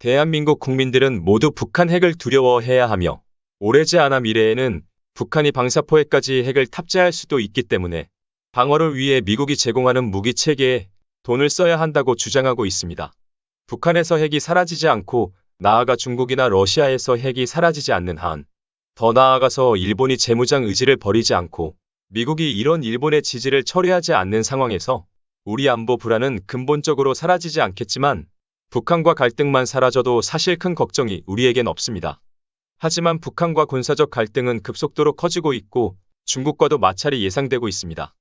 대한민국 국민들은 모두 북한 핵을 두려워해야 하며 오래지 않아 미래에는 북한이 방사포 핵까지 핵을 탑재할 수도 있기 때문에 방어를 위해 미국이 제공하는 무기 체계에 돈을 써야 한다고 주장하고 있습니다. 북한에서 핵이 사라지지 않고 나아가 중국이나 러시아에서 핵이 사라지지 않는 한, 더 나아가서 일본이 재무장 의지를 버리지 않고 미국이 이런 일본의 지지를 처리하지 않는 상황에서 우리 안보 불안은 근본적으로 사라지지 않겠지만 북한과 갈등만 사라져도 사실 큰 걱정이 우리에겐 없습니다. 하지만 북한과 군사적 갈등은 급속도로 커지고 있고 중국과도 마찰이 예상되고 있습니다.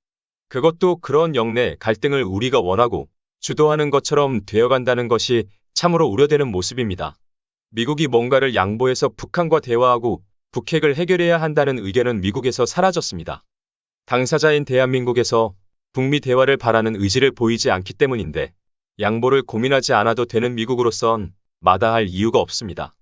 그것도 그런 영내 갈등을 우리가 원하고 주도하는 것처럼 되어간다는 것이 참으로 우려되는 모습입니다. 미국이 뭔가를 양보해서 북한과 대화하고 북핵을 해결해야 한다는 의견은 미국에서 사라졌습니다. 당사자인 대한민국에서 북미 대화를 바라는 의지를 보이지 않기 때문인데 양보를 고민하지 않아도 되는 미국으로선 마다할 이유가 없습니다.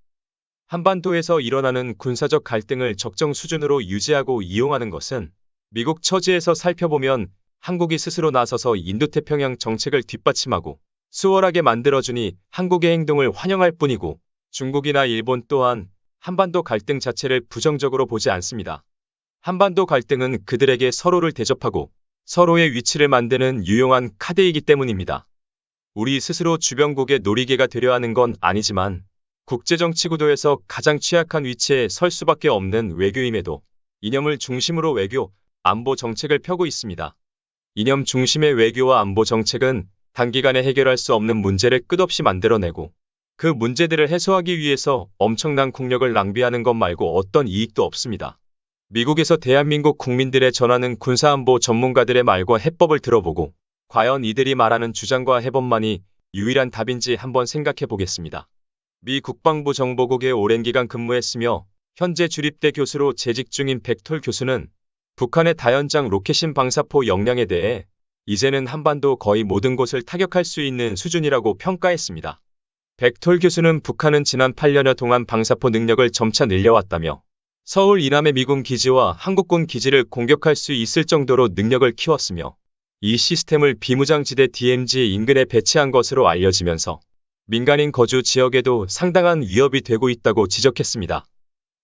한반도에서 일어나는 군사적 갈등을 적정 수준으로 유지하고 이용하는 것은 미국 처지에서 살펴보면 한국이 스스로 나서서 인도태평양 정책을 뒷받침하고 수월하게 만들어주니 한국의 행동을 환영할 뿐이고 중국이나 일본 또한 한반도 갈등 자체를 부정적으로 보지 않습니다. 한반도 갈등은 그들에게 서로를 대접하고 서로의 위치를 만드는 유용한 카드이기 때문입니다. 우리 스스로 주변국의 놀이개가 되려 하는 건 아니지만 국제정치 구도에서 가장 취약한 위치에 설 수밖에 없는 외교임에도 이념을 중심으로 외교, 안보 정책을 펴고 있습니다. 이념 중심의 외교와 안보 정책은 단기간에 해결할 수 없는 문제를 끝없이 만들어내고 그 문제들을 해소하기 위해서 엄청난 국력을 낭비하는 것 말고 어떤 이익도 없습니다. 미국에서 대한민국 국민들의 전하는 군사안보 전문가들의 말과 해법을 들어보고 과연 이들이 말하는 주장과 해법만이 유일한 답인지 한번 생각해 보겠습니다. 미 국방부 정보국에 오랜 기간 근무했으며 현재 주립대 교수로 재직 중인 백톨 교수는 북한의 다연장 로켓신 방사포 역량에 대해 이제는 한반도 거의 모든 곳을 타격할 수 있는 수준이라고 평가했습니다. 백톨 교수는 북한은 지난 8년여 동안 방사포 능력을 점차 늘려왔다며 서울 이남의 미군 기지와 한국군 기지를 공격할 수 있을 정도로 능력을 키웠으며 이 시스템을 비무장지대 DMZ 인근에 배치한 것으로 알려지면서 민간인 거주 지역에도 상당한 위협이 되고 있다고 지적했습니다.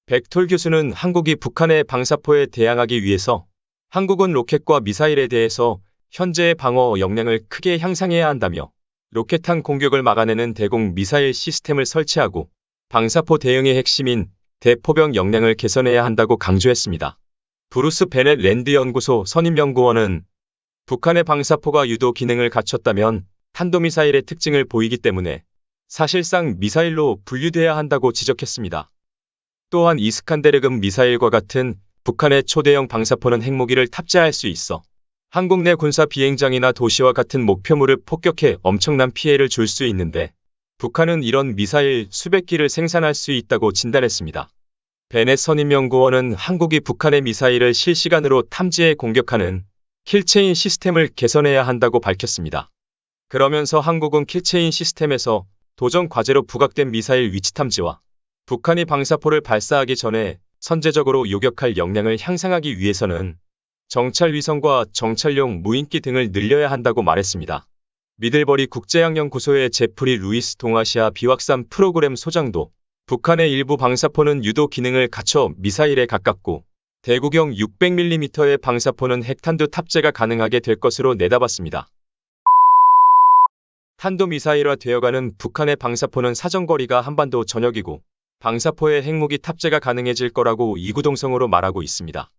백톨 교수는 한국이 북한의 방사포에 대항하기 위해서 한국은 로켓과 미사일에 대해서 현재의 방어 역량을 크게 향상해야 한다며 로켓탄 공격을 막아내는 대공 미사일 시스템을 설치하고 방사포 대응의 핵심인 대포병 역량을 개선해야 한다고 강조했습니다. 브루스 베넷 랜드 연구소 선임연구원은 북한의 방사포가 유도 기능을 갖췄다면 탄도미사일의 특징을 보이기 때문에 사실상 미사일로 분류돼야 한다고 지적했습니다. 또한 이스칸데르급 미사일과 같은 북한의 초대형 방사포는 핵무기를 탑재할 수 있어 한국 내 군사 비행장이나 도시와 같은 목표물을 폭격해 엄청난 피해를 줄 수 있는데 북한은 이런 미사일 수백 기를 생산할 수 있다고 진단했습니다. 베넷 선임연구원은 한국이 북한의 미사일을 실시간으로 탐지해 공격하는 킬체인 시스템을 개선해야 한다고 밝혔습니다. 그러면서 한국은 킬체인 시스템에서 도전 과제로 부각된 미사일 위치 탐지와 북한이 방사포를 발사하기 전에 선제적으로 요격할 역량을 향상하기 위해서는 정찰 위성과 정찰용 무인기 등을 늘려야 한다고 말했습니다. 미들버리 국제항연구소의 제프리 루이스 동아시아 비확산 프로그램 소장도 북한의 일부 방사포는 유도 기능을 갖춰 미사일에 가깝고 대구경 600mm의 방사포는 핵탄두 탑재가 가능하게 될 것으로 내다봤습니다. 탄도미사일화 되어가는 북한의 방사포는 사정거리가 한반도 전역이고 방사포의 핵무기 탑재가 가능해질 거라고 이구동성으로 말하고 있습니다.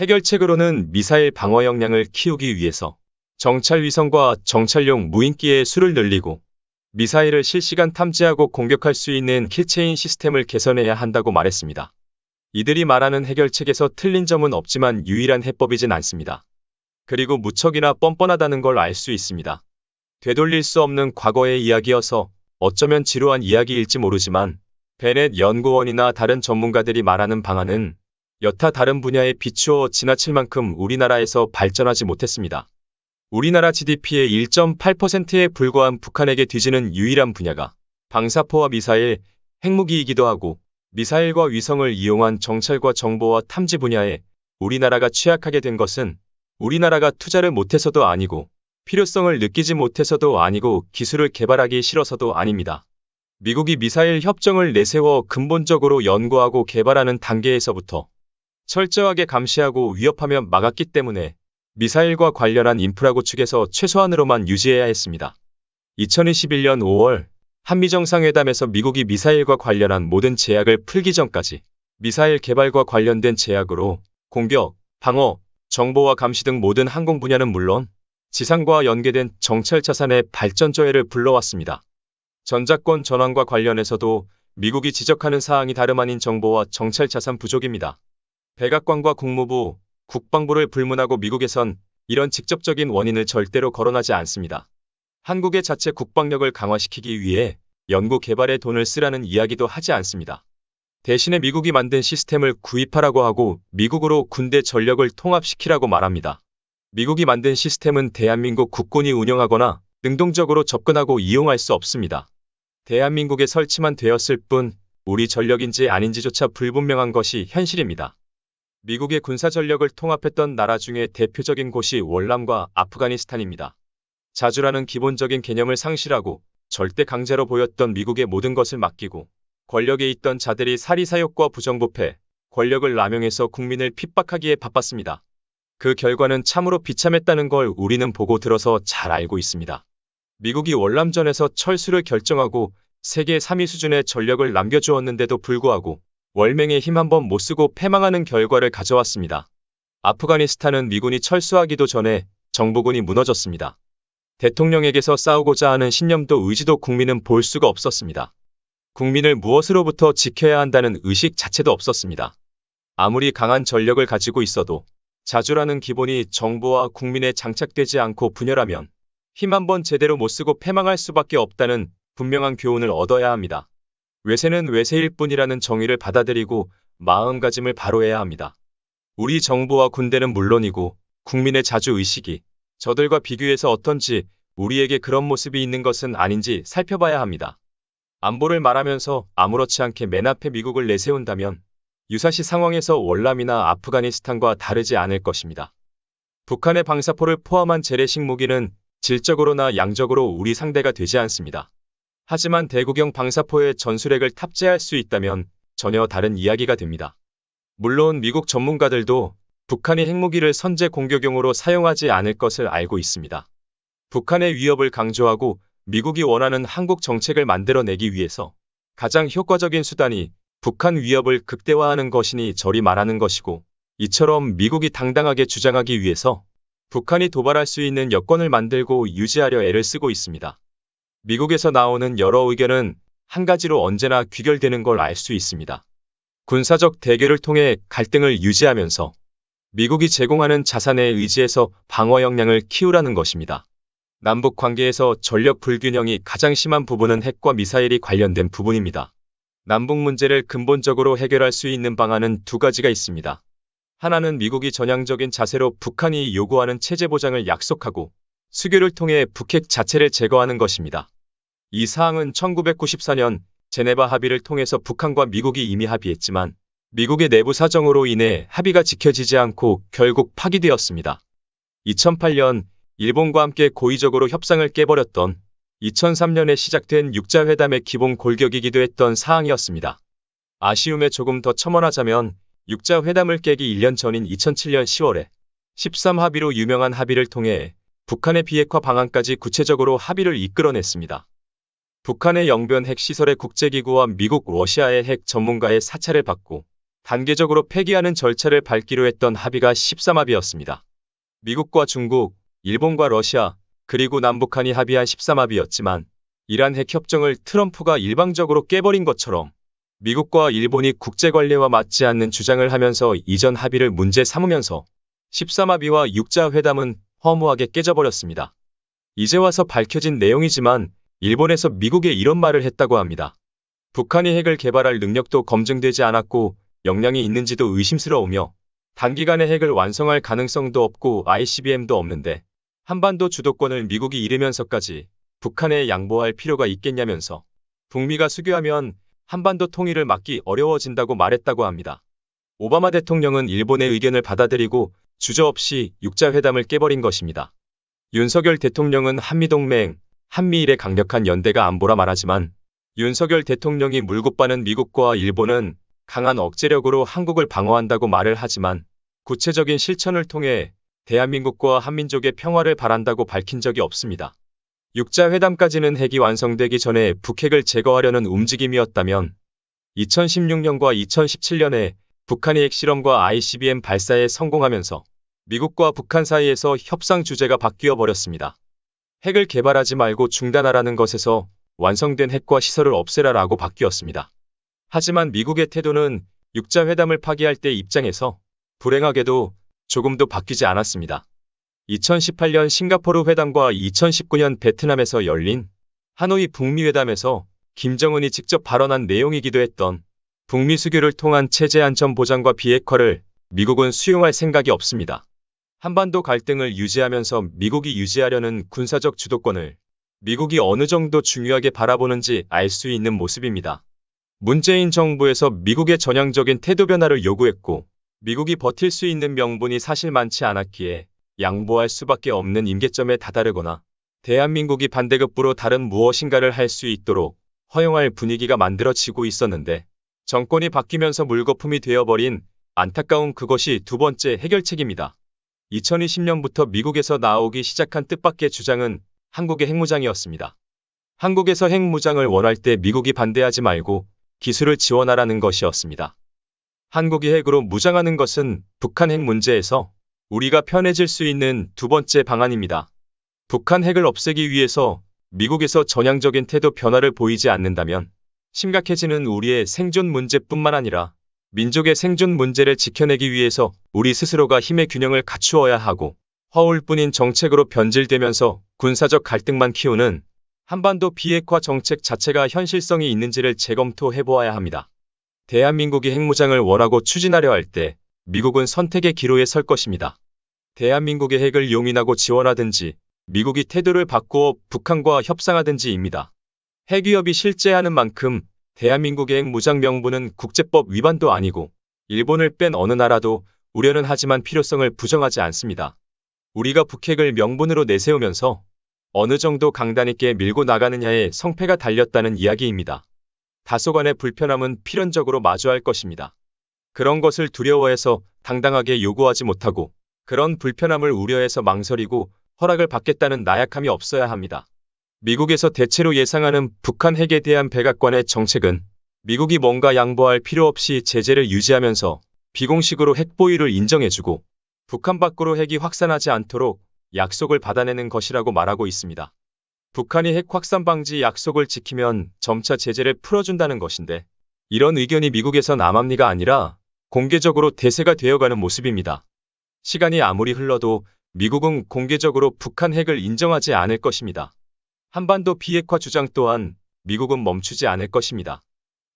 해결책으로는 미사일 방어 역량을 키우기 위해서 정찰 위성과 정찰용 무인기의 수를 늘리고 미사일을 실시간 탐지하고 공격할 수 있는 킬체인 시스템을 개선해야 한다고 말했습니다. 이들이 말하는 해결책에서 틀린 점은 없지만 유일한 해법이진 않습니다. 그리고 무척이나 뻔뻔하다는 걸 알 수 있습니다. 되돌릴 수 없는 과거의 이야기여서 어쩌면 지루한 이야기일지 모르지만 베넷 연구원이나 다른 전문가들이 말하는 방안은 여타 다른 분야에 비추어 지나칠 만큼 우리나라에서 발전하지 못했습니다. 우리나라 GDP의 1.8%에 불과한 북한에게 뒤지는 유일한 분야가 방사포와 미사일, 핵무기이기도 하고 미사일과 위성을 이용한 정찰과 정보와 탐지 분야에 우리나라가 취약하게 된 것은 우리나라가 투자를 못해서도 아니고 필요성을 느끼지 못해서도 아니고 기술을 개발하기 싫어서도 아닙니다. 미국이 미사일 협정을 내세워 근본적으로 연구하고 개발하는 단계에서부터 철저하게 감시하고 위협하며 막았기 때문에 미사일과 관련한 인프라 구축에서 최소한으로만 유지해야 했습니다. 2021년 5월 한미 정상회담에서 미국이 미사일과 관련한 모든 제약을 풀기 전까지 미사일 개발과 관련된 제약으로 공격, 방어, 정보와 감시 등 모든 항공 분야는 물론 지상과 연계된 정찰 자산의 발전 조회를 불러왔습니다. 전자권 전환과 관련해서도 미국이 지적하는 사항이 다름 아닌 정보와 정찰 자산 부족입니다. 백악관과 국무부, 국방부를 불문하고 미국에선 이런 직접적인 원인을 절대로 거론하지 않습니다. 한국의 자체 국방력을 강화시키기 위해 연구 개발에 돈을 쓰라는 이야기도 하지 않습니다. 대신에 미국이 만든 시스템을 구입하라고 하고 미국으로 군대 전력을 통합시키라고 말합니다. 미국이 만든 시스템은 대한민국 국군이 운영하거나 능동적으로 접근하고 이용할 수 없습니다. 대한민국에 설치만 되었을 뿐 우리 전력인지 아닌지조차 불분명한 것이 현실입니다. 미국의 군사 전력을 통합했던 나라 중에 대표적인 곳이 월남과 아프가니스탄입니다. 자주라는 기본적인 개념을 상실하고 절대 강제로 보였던 미국의 모든 것을 맡기고 권력에 있던 자들이 사리사욕과 부정부패, 권력을 남용해서 국민을 핍박하기에 바빴습니다. 그 결과는 참으로 비참했다는 걸 우리는 보고 들어서 잘 알고 있습니다. 미국이 월남전에서 철수를 결정하고 세계 3위 수준의 전력을 남겨주었는데도 불구하고 월맹에 힘 한 번 못 쓰고 패망하는 결과를 가져왔습니다. 아프가니스탄은 미군이 철수하기도 전에 정부군이 무너졌습니다. 대통령에게서 싸우고자 하는 신념도 의지도 국민은 볼 수가 없었습니다. 국민을 무엇으로부터 지켜야 한다는 의식 자체도 없었습니다. 아무리 강한 전력을 가지고 있어도 자주라는 기본이 정부와 국민에 장착되지 않고 분열하면 힘 한번 제대로 못 쓰고 패망할 수밖에 없다는 분명한 교훈을 얻어야 합니다. 외세는 외세일 뿐이라는 정의를 받아들이고 마음가짐을 바로 해야 합니다. 우리 정부와 군대는 물론이고 국민의 자주 의식이 저들과 비교해서 어떤지 우리에게 그런 모습이 있는 것은 아닌지 살펴봐야 합니다. 안보를 말하면서 아무렇지 않게 맨 앞에 미국을 내세운다면 유사시 상황에서 월남이나 아프가니스탄과 다르지 않을 것입니다. 북한의 방사포를 포함한 재래식 무기는 질적으로나 양적으로 우리 상대가 되지 않습니다. 하지만 대구경 방사포의 전술핵을 탑재할 수 있다면 전혀 다른 이야기가 됩니다. 물론 미국 전문가들도 북한이 핵무기를 선제 공격용으로 사용하지 않을 것을 알고 있습니다. 북한의 위협을 강조하고 미국이 원하는 한국 정책을 만들어내기 위해서 가장 효과적인 수단이 북한 위협을 극대화하는 것이니 저리 말하는 것이고 이처럼 미국이 당당하게 주장하기 위해서 북한이 도발할 수 있는 여건을 만들고 유지하려 애를 쓰고 있습니다. 미국에서 나오는 여러 의견은 한 가지로 언제나 귀결되는 걸 알 수 있습니다. 군사적 대결을 통해 갈등을 유지하면서 미국이 제공하는 자산에 의지해서 방어 역량을 키우라는 것입니다. 남북 관계에서 전력 불균형이 가장 심한 부분은 핵과 미사일이 관련된 부분입니다. 남북 문제를 근본적으로 해결할 수 있는 방안은 두 가지가 있습니다. 하나는 미국이 전향적인 자세로 북한이 요구하는 체제 보장을 약속하고 수교를 통해 북핵 자체를 제거하는 것입니다. 이 사항은 1994년 제네바 합의를 통해서 북한과 미국이 이미 합의했지만 미국의 내부 사정으로 인해 합의가 지켜지지 않고 결국 파기되었습니다. 2008년 일본과 함께 고의적으로 협상을 깨버렸던 2003년에 시작된 육자회담의 기본 골격이기도 했던 사항이었습니다. 아쉬움에 조금 더 첨언하자면 육자회담을 깨기 1년 전인 2007년 10월에 13합의로 유명한 합의를 통해 북한의 비핵화 방안까지 구체적으로 합의를 이끌어냈습니다. 북한의 영변 핵시설의 국제기구와 미국, 러시아의 핵 전문가의 사찰을 받고 단계적으로 폐기하는 절차를 밟기로 했던 합의가 13합의였습니다. 미국과 중국, 일본과 러시아, 그리고 남북한이 합의한 13합의였지만 이란 핵 협정을 트럼프가 일방적으로 깨버린 것처럼 미국과 일본이 국제 관례와 맞지 않는 주장을 하면서 이전 합의를 문제 삼으면서 13합의와 육자회담은 허무하게 깨져버렸습니다. 이제 와서 밝혀진 내용이지만 일본에서 미국에 이런 말을 했다고 합니다. 북한이 핵을 개발할 능력도 검증되지 않았고 역량이 있는지도 의심스러우며 단기간에 핵을 완성할 가능성도 없고 ICBM도 없는데 한반도 주도권을 미국이 잃으면서까지 북한에 양보할 필요가 있겠냐면서 북미가 수교하면 한반도 통일을 막기 어려워진다고 말했다고 합니다. 오바마 대통령은 일본의 의견을 받아들이고 주저없이 육자회담을 깨버린 것입니다. 윤석열 대통령은 한미동맹, 한미일의 강력한 연대가 안보라 말하지만 윤석열 대통령이 물고 빠는 미국과 일본은 강한 억제력으로 한국을 방어한다고 말을 하지만 구체적인 실천을 통해 대한민국과 한민족의 평화를 바란다고 밝힌 적이 없습니다. 육자회담까지는 핵이 완성되기 전에 북핵을 제거하려는 움직임이었다면 2016년과 2017년에 북한이 핵실험과 ICBM 발사에 성공하면서 미국과 북한 사이에서 협상 주제가 바뀌어 버렸습니다. 핵을 개발하지 말고 중단하라는 것에서 완성된 핵과 시설을 없애라라고 바뀌었습니다. 하지만 미국의 태도는 육자회담을 파기할 때 입장에서 불행하게도 조금도 바뀌지 않았습니다. 2018년 싱가포르 회담과 2019년 베트남에서 열린 하노이 북미 회담에서 김정은이 직접 발언한 내용이기도 했던 북미 수교를 통한 체제 안전 보장과 비핵화를 미국은 수용할 생각이 없습니다. 한반도 갈등을 유지하면서 미국이 유지하려는 군사적 주도권을 미국이 어느 정도 중요하게 바라보는지 알 수 있는 모습입니다. 문재인 정부에서 미국의 전향적인 태도 변화를 요구했고 미국이 버틸 수 있는 명분이 사실 많지 않았기에 양보할 수밖에 없는 임계점에 다다르거나 대한민국이 반대급부로 다른 무엇인가를 할 수 있도록 허용할 분위기가 만들어지고 있었는데 정권이 바뀌면서 물거품이 되어버린 안타까운 그것이 두 번째 해결책입니다. 2020년부터 미국에서 나오기 시작한 뜻밖의 주장은 한국의 핵무장이었습니다. 한국에서 핵무장을 원할 때 미국이 반대하지 말고 기술을 지원하라는 것이었습니다. 한국이 핵으로 무장하는 것은 북한 핵 문제에서 우리가 편해질 수 있는 두 번째 방안입니다. 북한 핵을 없애기 위해서 미국에서 전향적인 태도 변화를 보이지 않는다면 심각해지는 우리의 생존 문제뿐만 아니라 민족의 생존 문제를 지켜내기 위해서 우리 스스로가 힘의 균형을 갖추어야 하고 허울뿐인 정책으로 변질되면서 군사적 갈등만 키우는 한반도 비핵화 정책 자체가 현실성이 있는지를 재검토해 보아야 합니다. 대한민국이 핵무장을 원하고 추진하려 할 때 미국은 선택의 기로에 설 것입니다. 대한민국의 핵을 용인하고 지원하든지 미국이 태도를 바꾸어 북한과 협상하든지입니다. 핵위협이 실제하는 만큼 대한민국의 핵무장 명분은 국제법 위반도 아니고 일본을 뺀 어느 나라도 우려는 하지만 필요성을 부정하지 않습니다. 우리가 북핵을 명분으로 내세우면서 어느 정도 강단 있게 밀고 나가느냐에 성패가 달렸다는 이야기입니다. 다소간의 불편함은 필연적으로 마주할 것입니다. 그런 것을 두려워해서 당당하게 요구하지 못하고 그런 불편함을 우려해서 망설이고 허락을 받겠다는 나약함이 없어야 합니다. 미국에서 대체로 예상하는 북한 핵에 대한 백악관의 정책은 미국이 뭔가 양보할 필요 없이 제재를 유지하면서 비공식으로 핵 보유를 인정해주고 북한 밖으로 핵이 확산하지 않도록 약속을 받아내는 것이라고 말하고 있습니다. 북한이 핵 확산 방지 약속을 지키면 점차 제재를 풀어준다는 것인데 이런 의견이 미국에서 남합리가 아니라 공개적으로 대세가 되어가는 모습입니다. 시간이 아무리 흘러도 미국은 공개적으로 북한 핵을 인정하지 않을 것입니다. 한반도 비핵화 주장 또한 미국은 멈추지 않을 것입니다.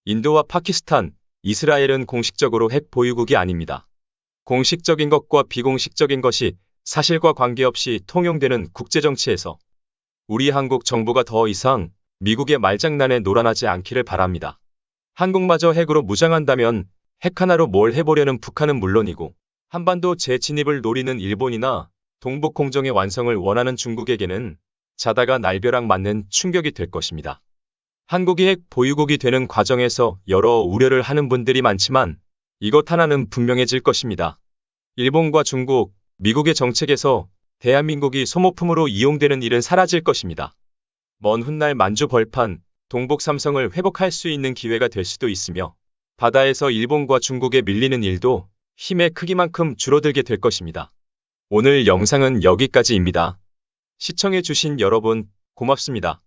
인도와 파키스탄, 이스라엘은 공식적으로 핵 보유국이 아닙니다. 공식적인 것과 비공식적인 것이 사실과 관계없이 통용되는 국제정치에서 우리 한국 정부가 더 이상 미국의 말장난에 놀아나지 않기를 바랍니다. 한국마저 핵으로 무장한다면 핵 하나로 뭘 해보려는 북한은 물론이고 한반도 재진입을 노리는 일본이나 동북 공정의 완성을 원하는 중국에게는 자다가 날벼락 맞는 충격이 될 것입니다. 한국이 핵 보유국이 되는 과정에서 여러 우려를 하는 분들이 많지만 이것 하나는 분명해질 것입니다. 일본과 중국, 미국의 정책에서 대한민국이 소모품으로 이용되는 일은 사라질 것입니다. 먼 훗날 만주 벌판, 동북 삼성을 회복할 수 있는 기회가 될 수도 있으며 바다에서 일본과 중국에 밀리는 일도 힘의 크기만큼 줄어들게 될 것입니다. 오늘 영상은 여기까지입니다. 시청해주신 여러분 고맙습니다.